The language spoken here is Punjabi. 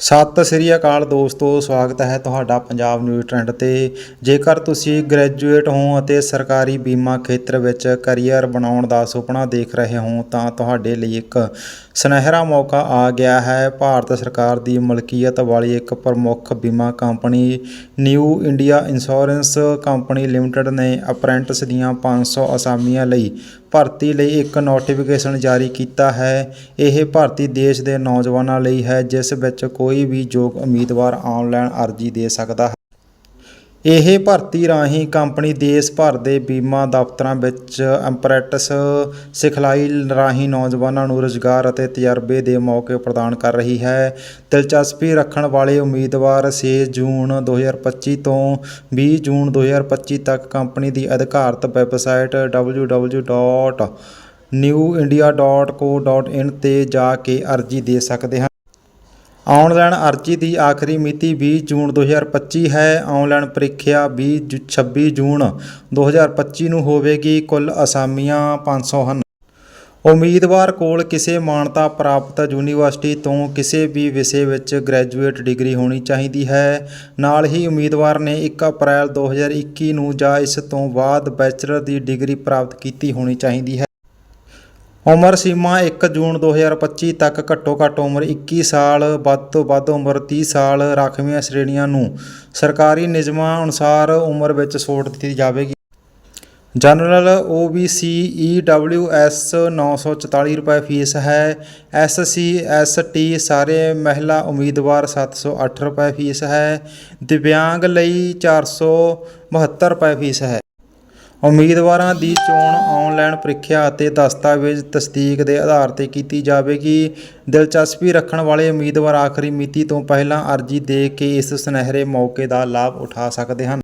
ਸਤਿ ਸ੍ਰੀ ਅਕਾਲ ਦੋਸਤੋ, ਸਵਾਗਤ ਹੈ ਤੁਹਾਡਾ ਪੰਜਾਬ ਨਿਊਜ਼ ਟ੍ਰੈਂਡ ਤੇ। ਜੇਕਰ ਤੁਸੀਂ ਗ੍ਰੈਜੂਏਟ ਹੋ ਅਤੇ ਸਰਕਾਰੀ ਬੀਮਾ ਖੇਤਰ ਵਿੱਚ ਕੈਰੀਅਰ ਬਣਾਉਣ ਦਾ ਸੁਪਨਾ ਦੇਖ ਰਹੇ ਹੋ, ਤਾਂ ਤੁਹਾਡੇ ਲਈ ਇੱਕ ਸੁਨਹਿਰਾ ਮੌਕਾ ਆ ਗਿਆ ਹੈ। ਭਾਰਤ ਸਰਕਾਰ ਦੀ ਮਲਕੀਅਤ ਵਾਲੀ ਇੱਕ ਪ੍ਰਮੁੱਖ ਬੀਮਾ company New India Insurance Company Limited ਨੇ ਅਪ੍ਰੈਂਟਿਸ ਦੀਆਂ 500 ਅਸਾਮੀਆਂ ਲਈ ਭਰਤੀ ਲਈ ਇੱਕ ਨੋਟੀਫਿਕੇਸ਼ਨ ਜਾਰੀ ਕੀਤਾ ਹੈ। ਇਹ ਭਰਤੀ ਦੇਸ਼ ਦੇ ਨੌਜਵਾਨਾਂ ਲਈ ਹੈ, ਜਿਸ ਵਿੱਚ ਕੋਈ ਵੀ ਯੋਗ ਉਮੀਦਵਾਰ ਆਨਲਾਈਨ ਅਰਜ਼ੀ ਦੇ ਸਕਦਾ ਹੈ। ਇਹ ਭਰਤੀ ਰਾਹੀਂ ਕੰਪਨੀ ਦੇਸ਼ ਭਰ ਦੇ ਬੀਮਾ ਦਫ਼ਤਰਾਂ ਵਿੱਚ ਅਪ੍ਰੈਂਟਿਸ ਸਿਖਲਾਈ ਰਾਹੀਂ ਨੌਜਵਾਨਾਂ ਨੂੰ ਰੁਜ਼ਗਾਰ ਅਤੇ ਤਜਰਬੇ ਦੇ ਮੌਕੇ ਪ੍ਰਦਾਨ ਕਰ ਰਹੀ ਹੈ। ਦਿਲਚਸਪੀ ਰੱਖਣ ਵਾਲੇ ਉਮੀਦਵਾਰ 6 ਜੂਨ 2025 ਤੋਂ 20 ਜੂਨ 2025 ਤੱਕ ਕੰਪਨੀ ਦੀ ਅਧਿਕਾਰਤ ਵੈਬਸਾਈਟ www.newindia.co.in ਤੇ ਜਾ ਕੇ ਅਰਜ਼ੀ ਦੇ ਸਕਦੇ ਹਨ। ਆਨਲਾਈਨ ਅਰਜ਼ੀ ਦੀ ਆਖਰੀ ਮਿਤੀ 20 ਜੂਨ 2025 ਹੈ। ਆਨਲਾਈਨ ਪ੍ਰੀਖਿਆ 20 ਜੁ- 26 ਜੂਨ 2025 ਨੂੰ ਹੋਵੇਗੀ। ਕੁੱਲ ਅਸਾਮੀਆਂ 500 ਹਨ। ਉਮੀਦਵਾਰ ਕੋਲ ਕਿਸੇ ਮਾਨਤਾ ਪ੍ਰਾਪਤ ਯੂਨੀਵਰਸਿਟੀ ਤੋਂ ਕਿਸੇ ਵੀ ਵਿਸ਼ੇ ਵਿੱਚ ਗ੍ਰੈਜੂਏਟ ਡਿਗਰੀ ਹੋਣੀ ਚਾਹੀਦੀ ਹੈ। ਨਾਲ ਹੀ ਉਮੀਦਵਾਰ ਨੇ 1 ਅਪ੍ਰੈਲ 2021 ਨੂੰ ਜਾਂ ਇਸ ਤੋਂ ਬਾਅਦ ਬੈਚਲਰ ਦੀ ਡਿਗਰੀ ਪ੍ਰਾਪਤ ਕੀਤੀ ਹੋਣੀ ਚਾਹੀਦੀ ਹੈ। ਉਮਰ ਸੀਮਾ 1 ਜੂਨ 2025 ਤੱਕ ਘੱਟੋ ਘੱਟ ਉਮਰ 21 ਸਾਲ, ਵੱਧ ਤੋਂ ਵੱਧ ਉਮਰ 30 ਸਾਲ ਰਾਖਵੀਆਂ ਸ਼੍ਰੇਣੀਆਂ ਨੂੰ ਸਰਕਾਰੀ ਨਿਯਮਾਂ ਅਨੁਸਾਰ ਉਮਰ ਵਿੱਚ ਛੋਟ ਦਿੱਤੀ ਜਾਵੇਗੀ। ਜਨਰਲ OBC EWS 944 ਰੁਪਏ ਫੀਸ ਹੈ। SC ST ਸਾਰੇ ਮਹਿਲਾ ਉਮੀਦਵਾਰ 708 ਰੁਪਏ ਫੀਸ ਹੈ। ਦਿਵਿਆਂਗ ਲਈ 472 ਰੁਪਏ ਫੀਸ ਹੈ। ਉਮੀਦਵਾਰਾਂ ਦੀ ਚੋਣ ਆਨਲਾਈਨ ਪ੍ਰੀਖਿਆ ਅਤੇ ਦਸਤਾਵੇਜ਼ ਤਸਦੀਕ ਦੇ ਆਧਾਰ ਤੇ ਕੀਤੀ ਜਾਵੇਗੀ। ਦਿਲਚਸਪੀ ਰੱਖਣ ਵਾਲੇ ਉਮੀਦਵਾਰ ਆਖਰੀ ਮਿਤੀ ਤੋਂ ਪਹਿਲਾਂ ਅਰਜ਼ੀ ਦੇ ਕੇ ਇਸ ਸੁਨਹਿਰੇ ਮੌਕੇ ਦਾ ਲਾਭ ਉਠਾ ਸਕਦੇ ਹਨ।